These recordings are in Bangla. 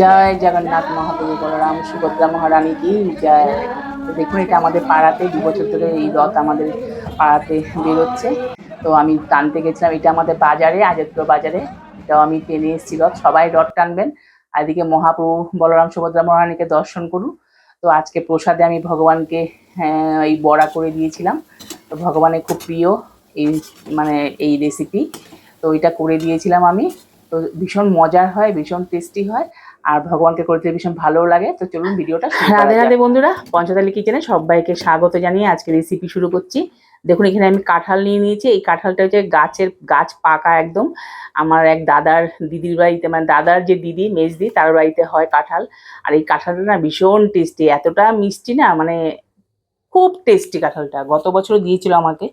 জয় জগন্নাথ মহাপ্রভু বলরাম সুভদ্রা মহারানী কি জয়। দেখুন এটা আমাদের পাড়াতে দু বছর ধরে এই রথ আমাদের পাড়াতে বেরোচ্ছে। তো আমি টানতে গেছিলাম এটা আমাদের বাজারে আজাদপুর বাজারে। এটাও আমি টেনে এসেছি রথ সবাই রথ টানবেন। আর এদিকে মহাপ্রভু বলরাম সুভদ্রা মহারানীকে দর্শন করুন। তো আজকে প্রসাদে আমি ভগবানকে হ্যাঁ, এই বড়া করে দিয়েছিলাম। তো ভগবানের খুব প্রিয় এই মানে এই রেসিপি তো এটা করে দিয়েছিলাম আমি। তো ভীষণ মজার হয় ভীষণ টেস্টি হয়। আর ভগবানকে করতে ভীষণ ভালো লাগে। তো চলুন ভিডিওটা রাধে রাধে বন্ধুরা পঞ্চতালি কিচেনে সবাইকে স্বাগত জানিয়ে আজকে রেসিপি শুরু করছি। দেখুন এখানে আমি কাঁঠাল নিয়ে নিয়েছি। এই কাঁঠালটা হচ্ছে গাছের গাছ পাকা একদম। আমার এক দাদার দিদির বাড়িতে মানে দাদার যে দিদি মেজদি তার বাড়িতে হয় কাঁঠাল। আর এই কাঁঠালটা না ভীষণ টেস্টি এতটা মিষ্টি না মানে খুব টেস্টি কাঁঠালটা। গত বছর দিয়েছিল আমাকে।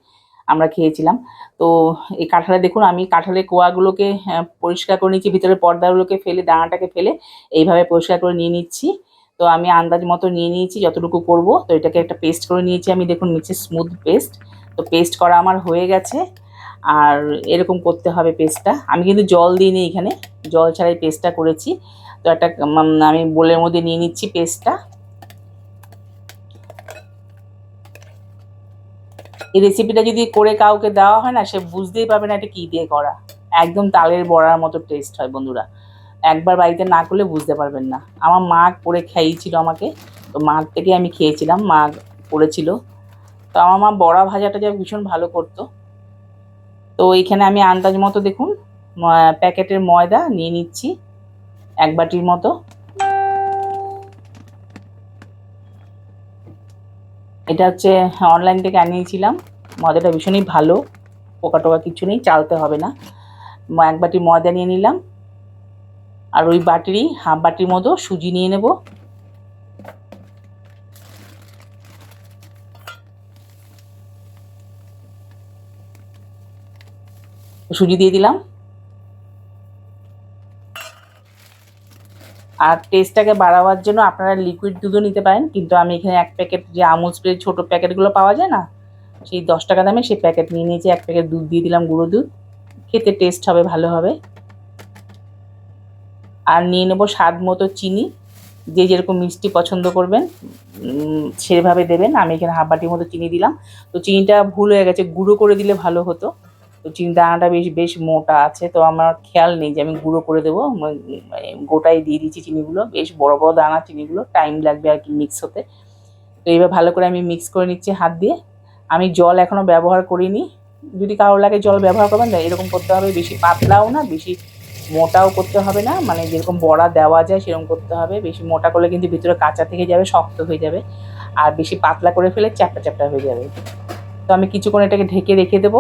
আমরা খেয়েছিলাম। তো এই কাঁঠালে দেখুন, আমি কাঁঠালের কোয়াগুলোকে পরিষ্কার করে নিচ্ছি ভিতরে পর্দাগুলোকে ফেলে, দানাটাকে ফেলে এইভাবে পরিষ্কার করে নিয়ে নিচ্ছি। তো আমি আন্দাজ মতো নিয়ে নিয়েছি, যতটুকু করব। তো এটাকে একটা পেস্ট করে নিয়েছি আমি, দেখুন নিচে স্মুথ পেস্ট। তো পেস্ট করা আমার হয়ে গেছে। আর এরকম করতে হবে পেস্টটা। আমি কিন্তু জল দিইনি এখানে। জল ছাড়াই পেস্টটা করেছি। তো একটা আমি বোলের মধ্যে নিয়ে নিচ্ছি পেস্টটা। এই রেসিপিটা যদি করে কাউকে দেওয়া হয় না, সে বুঝতেই পারবে না এটা কী দিয়ে করা। একদম তালের বড়ার মতো টেস্ট হয় বন্ধুরা। একবার বাড়িতে না করলে বুঝতে পারবেন না। আমার মা করে খাইয়েছিল আমাকে। তো মার থেকে আমি খেয়েছিলাম, মা করেছিল। তো আমার মা বড়া ভাজাটা যা ভীষণ ভালো করতো। তো এইখানে আমি আন্দাজ মতো দেখুন প্যাকেটের ময়দা নিয়ে নিচ্ছি, এক বাটির মতো। এটা হচ্ছে অনলাইন থেকে আনিয়েছিলাম। ময়দাটা ভীষণই ভালো। পোকা টোকা কিছু নেই, চালতে হবে না। এক বাটি ময়দা নিয়ে নিলাম। আর ওই বাটিরই, হাফ বাটির মতো সুজি নিয়ে নেব। সুজি দিয়ে দিলাম। আর টেস্টটাকে বাড়াবার জন্য আপনারা লিকুইড দুধও নিতে পারেন। কিন্তু আমি এখানে এক প্যাকেট যে আমুল স্প্রে ছোটো প্যাকেটগুলো পাওয়া যায় না, সেই দশ টাকা দামে সেই প্যাকেট নিয়ে নিয়েছি। এক প্যাকেট দুধ দিয়ে দিলাম গুঁড়ো দুধ। খেতে টেস্ট হবে, ভালো হবে। আর নিয়ে নেব স্বাদ মতো চিনি। যে যেরকম মিষ্টি পছন্দ করবেন সেভাবে দেবেন। আমি এখানে হাফ বাটির মতো চিনি দিলাম। তো চিনিটা ভুল হয়ে গেছে, গুঁড়ো করে দিলে ভালো হতো। তো দানাটা বেশ বেশ মোটা আছে, তো আমার খেয়াল নেই যে আমি গুঁড়ো করে দেবো। মানে গোটাই দিয়ে দিচ্ছি চিনিগুলো, বেশ বড় বড় দানা চিনিগুলো টাইম লাগবে আর কি মিক্স হতে। তো এইবার ভালো করে আমি মিক্স করে নিচ্ছি হাত দিয়ে। আমি জল এখনও ব্যবহার করিনি। যদি কারও লাগে জল ব্যবহার করবেন না এরকম করতে হবে, বেশি পাতলাও না, বেশি মোটাও করতে হবে না। মানে যেরকম বড়া দেওয়া যায়, সেরকম করতে হবে। বেশি মোটা করলে কিন্তু ভিতরে কাঁচা থেকে যাবে, শক্ত হয়ে যাবে। আর বেশি পাতলা করে ফেলে চ্যাপটা চ্যাপটা হয়ে যাবে। তো আমি কিছুক্ষণ এটাকে ঢেকে রেখে দেবো।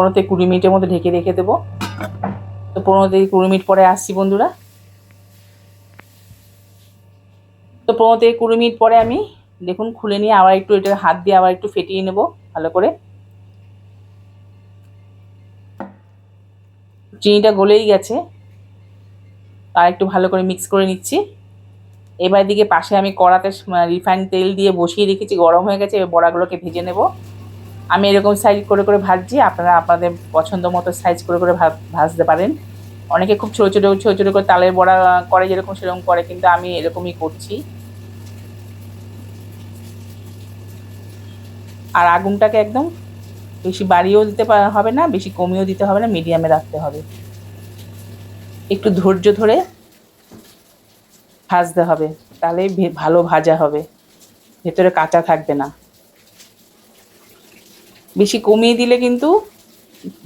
পনেরো থেকে কুড়ি মিনিটের মধ্যে ঢেকে রেখে দেবো। তো পনেরো থেকে কুড়ি মিনিট পরে আসছি বন্ধুরা। তো পনেরো থেকে কুড়ি মিনিট পরে আমি দেখুন খুলে নিয়ে আবার একটু এটা হাত দিয়ে আবার একটু ফেটিয়ে নেব ভালো করে। চিনিটা গলেই গেছে। আর একটু ভালো করে মিক্স করে নিচ্ছি। এবার দিকে পাশে আমি কড়াতে রিফাইন তেল দিয়ে বসিয়ে রেখেছি, গরম হয়ে গেছে, এবার বড়াগুলোকে ভেজে নেব। আমি এরকম সাইজ করে করে ভাজছি, আপনারা আপনাদের পছন্দ মতো সাইজ করে করে ভাজতে পারেন। অনেকে খুব ছোটো ছোটো ছোটো ছোটো করে তালের বড়া করে যেরকম সেরকম করে, কিন্তু আমি এরকমই করছি। আর আগুনটাকে একদম বেশি বাড়িয়েও দিতে হবে না, বেশি কমিয়েও দিতে হবে না মিডিয়ামে রাখতে হবে। একটু ধৈর্য ধরে ভাজতে হবে তাহলে ভালো ভাজা হবে। ভেতরে কাঁচা থাকবে না। বেশি কমিয়ে দিলে কিন্তু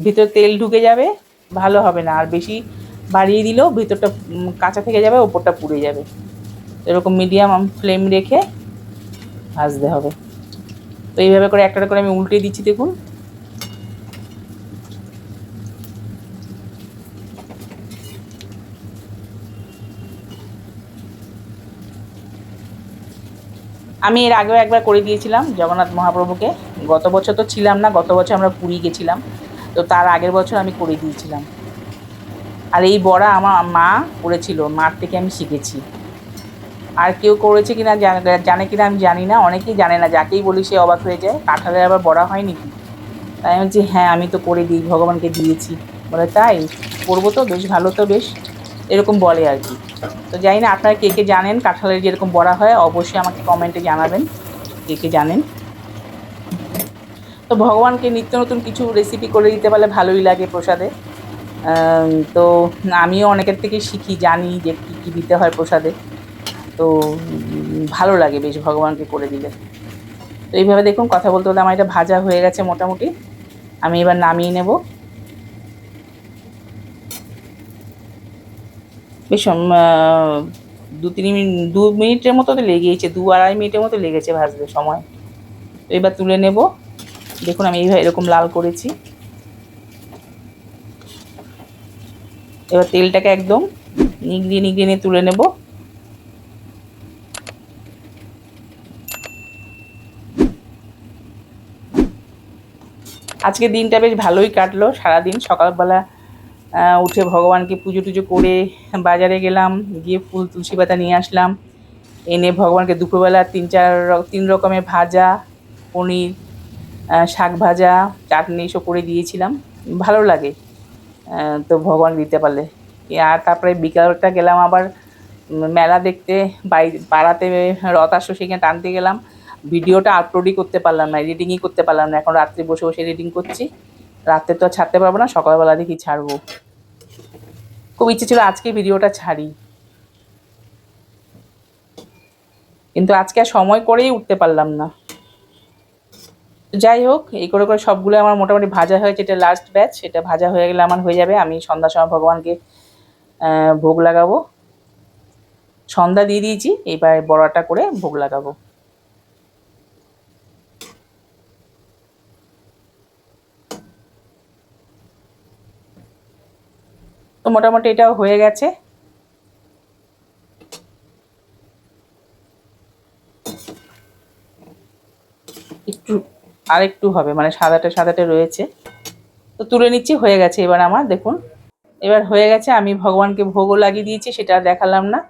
ভিতরে তেল ঢুকে যাবে, ভালো হবে না। আর বেশি বাড়িয়ে দিলেও ভিতরটা কাঁচা থেকে যাবে, ওপরটা পুড়ে যাবে। এরকম মিডিয়াম ফ্লেম রেখে ভাজতে হবে। তো এইভাবে করে একটা করে আমি উল্টে দিচ্ছি, দেখুন। আমি এর আগেও একবার করে দিয়েছিলাম জগন্নাথ মহাপ্রভুকে। গত বছর তো ছিলাম না, গত বছর আমরা পুরী গেছিলাম। তো তার আগের বছর আমি করে দিয়েছিলাম। আর এই বড়া আমার মা করেছিল, মার থেকে আমি শিখেছি। আর কেউ করেছে কিনা জানে- কিনা আমি জানি না, অনেকেই জানে না, যাকেই বলি সে অবাক হয়ে যায় কাঁঠালের আবার বড়া হয় নাকি তাই আমি বলছি হ্যাঁ আমি তো করে দিই, ভগবানকে দিয়েছি। বলে, তাই? করব তো, বেশ ভালো তো, বেশ। এরকম বলে আর কি। তো জানি না, আপনারা কে কে জানেন, কাঁঠালের যেরকম বড়া হয়, অবশ্যই আমাকে কমেন্টে জানাবেন, কে কে জানেন। তো ভগবানকে নিত্য নতুন কিছু রেসিপি করে দিতে পারলে ভালোই লাগে প্রসাদে। তো আমিও অনেকের থেকে শিখি, জানি যে কী কী দিতে হয় প্রসাদে। তো ভালো লাগে বেশ ভগবানকে করে দিলে। তো এইভাবে দেখুন কথা বলতে বলতে আমার এটা ভাজা হয়ে গেছে মোটামুটি। আমি এবার নামিয়ে নেব। বেশ দু তিন মিনিট দু মিনিটের মতো তো লেগেইছে, দু আড়াই মিনিটের মতো লেগেছে ভাজতে সময়। তো এবার তুলে নেব। দেখুন, আমি এইভাবে এরকম লাল করেছি। এবার তেলটাকে একদম নিগড়িয়ে নিগড়িয়ে নিয়ে তুলে নেব। আজকে দিনটা বেশ ভালোই কাটলো সারাদিন। সকালবেলা উঠে ভগবানকে পুজো টুজো করে বাজারে গেলাম, গিয়ে ফুল, তুলসী পাতা নিয়ে আসলাম। এনে ভগবানকে দুপুরবেলা তিন চার তিন রকমের ভাজা, পনির শাক ভাজা, চাটনি এসব করে দিয়েছিলাম। ভালো লাগে। তো ভগবান দিতে পারলে। আর তারপরে বিকালটা গেলাম আবার মেলা দেখতে। বাই, পাড়াতে রথ আসো সেখানে টানতে গেলাম। ভিডিওটা আপলোডই করতে পারলাম না এডিটিংই করতে পারলাম না। এখন রাত্রে বসে বসে এডিটিং করছি। রাত্রে তো আর ছাড়তে পারব না, সকালবেলা দেখি ছাড়বো। খুব ইচ্ছে ছিল আজকে ভিডিওটা ছাড়ি। কিন্তু আজকে আর সময় করেই উঠতে পারলাম না। যাই হোক, এই করে করে সবগুলো আমার মোটামুটি ভাজা হয়েছে। এটা লাস্ট ব্যাচ এটা ভাজা হয়ে গেলে আমার হয়ে যাবে। আমি সন্ধ্যার সময় ভগবানকে ভোগ লাগাবো। সন্ধ্যা দিয়ে দিয়েছি, এবার বড়াটা করে ভোগ লাগাবো। তো মোটামুটি এটাও হয়ে গেছে। একটু আর একটু হবে মানে সাদাটা সাদাটা রয়েছে। তো তুলে নিচ্ছি, হয়ে গেছে এবার আমার, দেখুন। এবার হয়ে গেছে, আমি ভগবানকে ভোগও লাগিয়ে দিয়েছি, সেটা দেখালাম না।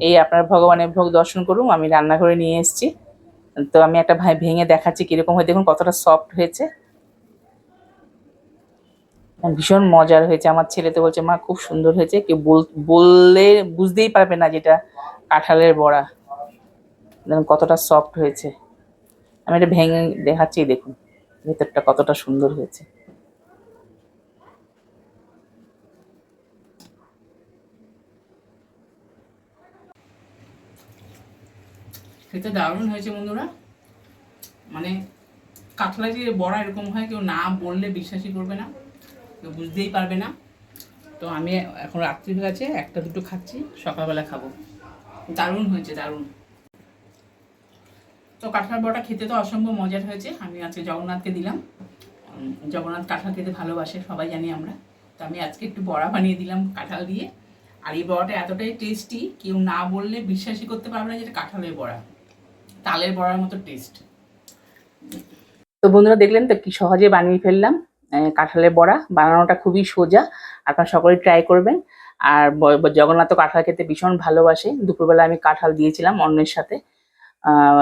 এই আপনার ভগবানের ভোগ দর্শন করুন, আমি রান্নাঘরে নিয়ে এসেছি। তো আমি একটা ভাই ভেঙে দেখাচ্ছি কীরকম হয় দেখুন কতটা সফট হয়েছে। ভীষণ মজার হয়েছে, আমার ছেলে তো বলছে, মা, খুব সুন্দর হয়েছে। কেউ বল- বললে বুঝতেই পারবে না যেটা কাঁঠালের বড়া। কতটা সফট হয়েছে। আমি এটা ভেঙে দেখাচ্ছি, দেখুন, ভেতরটা কতটা সুন্দর হয়েছে। খেতে দারুণ হয়েছে বন্ধুরা। মানে কাতলা যে বড়া এরকম হয়, কেউ না বললে বিশ্বাসই করবে না, কেউ বুঝতেই পারবে না। তো আমি এখন রাত্রি হয়ে গেছে, একটা দুটো খাচ্ছি, সকালবেলা খাব। দারুণ হয়েছে, দারুণ। তো কাঁঠাল বড়া খেতে তো অসম্ভব মজার হয়েছে। আমি আজকে জগন্নাথকে দিলাম। জগন্নাথ কাঁঠাল খেতে ভালোবাসে, সবাই জানি আমরা। তো আমি আজকে একটু বড়া বানিয়ে দিলাম কাঁঠাল দিয়ে। আর এই বড়াটা এতটাই টেস্টি কেউ না বললে বিশ্বাসই করতে পারবে না যে এটা কাঁঠালের বড়া। তালের বড়ার মতো টেস্ট তো বন্ধুরা দেখলেন তো কি সহজে বানিয়ে ফেললাম কাঁঠালের বড়া। বানানোটা খুবই সোজা, আপনারা সকলেই ট্রাই করবেন। আর জগন্নাথ কাঁঠাল খেতে ভীষণ ভালোবাসে। দুপুরবেলা আমি কাঁঠাল দিয়েছিলাম অন্যের সাথে।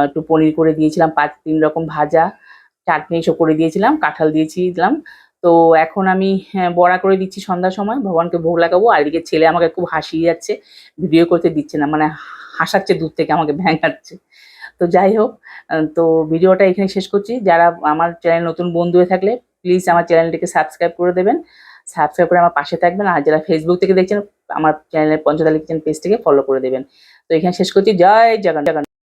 একটু পনির করে দিয়েছিলাম পাঁচ তিন রকম ভাজা চাটনি এসব করে দিয়েছিলাম কাঁঠাল দিয়েছি দিলাম তো এখন আমি হ্যাঁ, বড়া করে দিচ্ছি সন্ধ্যার সময় ভগবানকে ভোগ লাগাবো। আর এদিকে ছেলে আমাকে খুব হাসিয়ে যাচ্ছে ভিডিও করতে দিচ্ছে না মানে হাসাচ্ছে দূর থেকে আমাকে ভ্যাঙাচ্ছে। তো যাই হোক তো ভিডিওটা এখানে শেষ করছি। যারা আমার চ্যানেল নতুন বন্ধু হয়ে থাকলে প্লিজ আমার চ্যানেলটিকে সাবস্ক্রাইব করে দেবেন। সাবস্ক্রাইব করে আমার পাশে থাকবেন। আর যারা ফেসবুক থেকে দেখছেন আমার চ্যানেলের পঞ্চদালি কিচেন পেজটিকে ফলো করে দেবেন। তো এখানে শেষ করছি। জয় জগন জগন